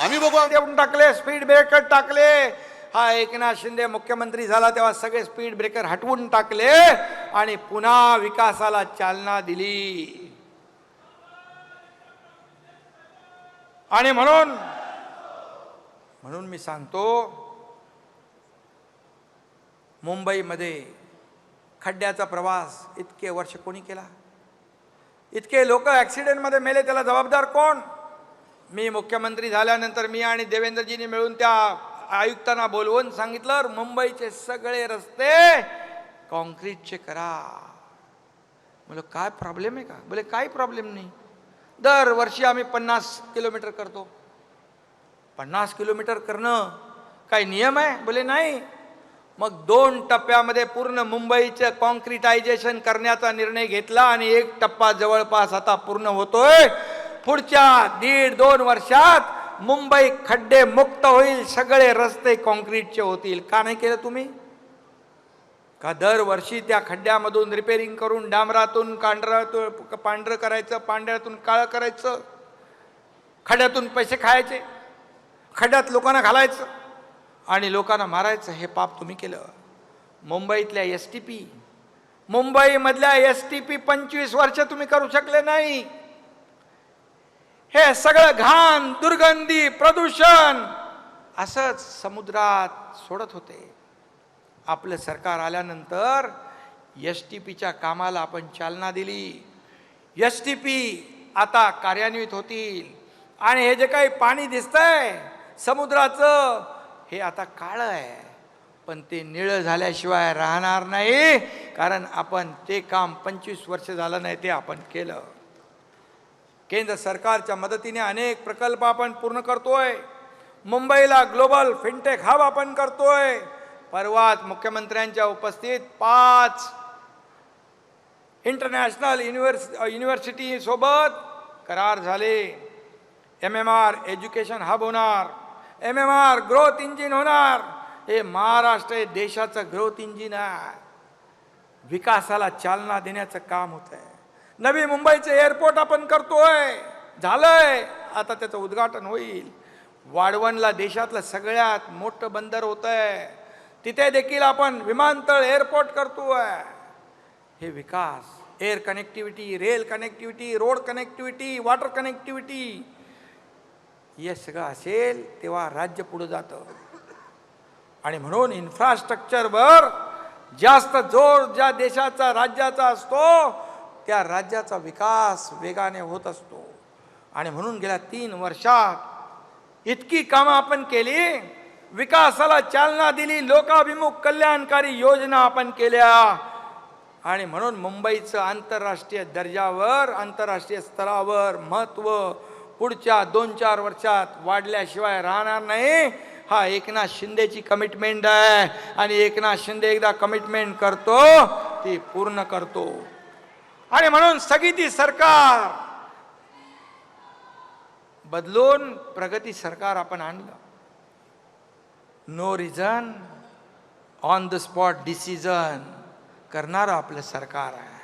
आम्ही बघू देऊन टाकले स्पीड ब्रेकर टाकले. हा एकनाथ शिंदे मुख्यमंत्री झाला तेव्हा सगळे स्पीड ब्रेकर हटवून टाकले आणि पुन्हा विकासाला चालना दिली. आणि म्हणून म्हणून मी सांगतो मुंबईमध्ये खड्ड्याचा प्रवास इतके वर्ष कोणी केला? इतके लोक ॲक्सिडेंटमध्ये मेले त्याला जबाबदार कोण? मी मुख्यमंत्री झाल्यानंतर मी आणि देवेंद्रजींनी मिळून त्या आयुक्तांना बोलवून सांगितलं मुंबईचे सगळे रस्ते कॉन्क्रीटचे करा. बोल काय प्रॉब्लेम आहे का? बोले काही प्रॉब्लेम नाही. दरवर्षी आम्ही पन्नास किलोमीटर करतो. पन्नास किलोमीटर करणं काही नियम आहे? बोले नाही. मग दोन टप्प्यामध्ये पूर्ण मुंबईचं कॉन्क्रिटायझेशन करण्याचा निर्णय घेतला आणि एक टप्पा जवळपास आता पूर्ण होतोय. पुढच्या दीड दोन वर्षात मुंबई खड्डे मुक्त होईल सगळे रस्ते कॉन्क्रीटचे होतील. का नाही केलं तुम्ही? का दरवर्षी त्या खड्ड्यामधून रिपेरिंग करून डांबरातून कांढरातून पांढरं करायचं पांढऱ्यातून काळं करायचं? खड्ड्यातून पैसे खायचे? खड्ड्यात लोकांना घालायचं? आणि लोकांना मारायचं? हे पाप तुम्ही केलं. मुंबईतल्या एस टी पी मुंबईमधल्या एस टी पी पंचवीस वर्ष तुम्ही करू शकले नाही. हे सगळं घाण दुर्गंधी प्रदूषण असंच समुद्रात सोडत होते. आपलं सरकार आल्यानंतर एस टी पीच्या कामाला आपण चालना दिली. एस टी पी आता कार्यान्वित होतील. आणि हे जे काही पाणी दिसतंय समुद्राचं हे आता काळं आहे. पण ते निळं झाल्याशिवाय राहणार नाही कारण आपण ते काम पंचवीस वर्ष झालं नाही ते आपण केलं. केंद्र सरकारच्या मदतीने अनेक प्रकल्प आपण पूर्ण करतोय. मुंबईला ग्लोबल फिनटेक हब आपण करतोय. परवाच मुख्यमंत्र्यांच्या उपस्थित पाच इंटरनॅशनल युनिव्हर्स युनिव्हर्सिटी सोबत करार झाले. M M R education hub होणार. M M R growth engine होणार. हे महाराष्ट्र हे देशाचं ग्रोथ इंजिन आहे. विकासाला चालना देण्याचं काम होत आहे नवी मुंबईचे एअरपोर्ट आपण करतोय. झालंय. आता त्याचं उद्घाटन होईल. वाढवणला देशातलं सगळ्यात मोठं बंदर होत आहे तिथे देखील आपण विमानतळ एअरपोर्ट करतोय. हे विकास. Air connectivity rail connectivity road connectivity water connectivity हे सगळं असेल तेव्हा राज्य पुढं जातं. आणि म्हणून इन्फ्रास्ट्रक्चरवर जास्त जोर ज्या देशाचा राज्याचा असतो त्या राज्याचा विकास वेगाने होत असतो. आणि म्हणून गेल्या तीन वर्षात इतकी कामं आपण केली विकासाला चालना दिली लोकाभिमुख कल्याणकारी योजना आपण केल्या. आणि म्हणून मुंबईचं आंतरराष्ट्रीय दर्जावर आंतरराष्ट्रीय स्तरावर महत्त्व पुढच्या दोन चार वर्षात वाढल्याशिवाय राहणार नाही. हा एकनाथ शिंदेची कमिटमेंट आहे. आणि एकनाथ शिंदे एकदा कमिटमेंट करतो ती पूर्ण करतो. आणि म्हणून स्थगिती सरकार बदलून प्रगती सरकार आपण आणलं. No reason on the spot decision करणारं आपलं सरकार आहे.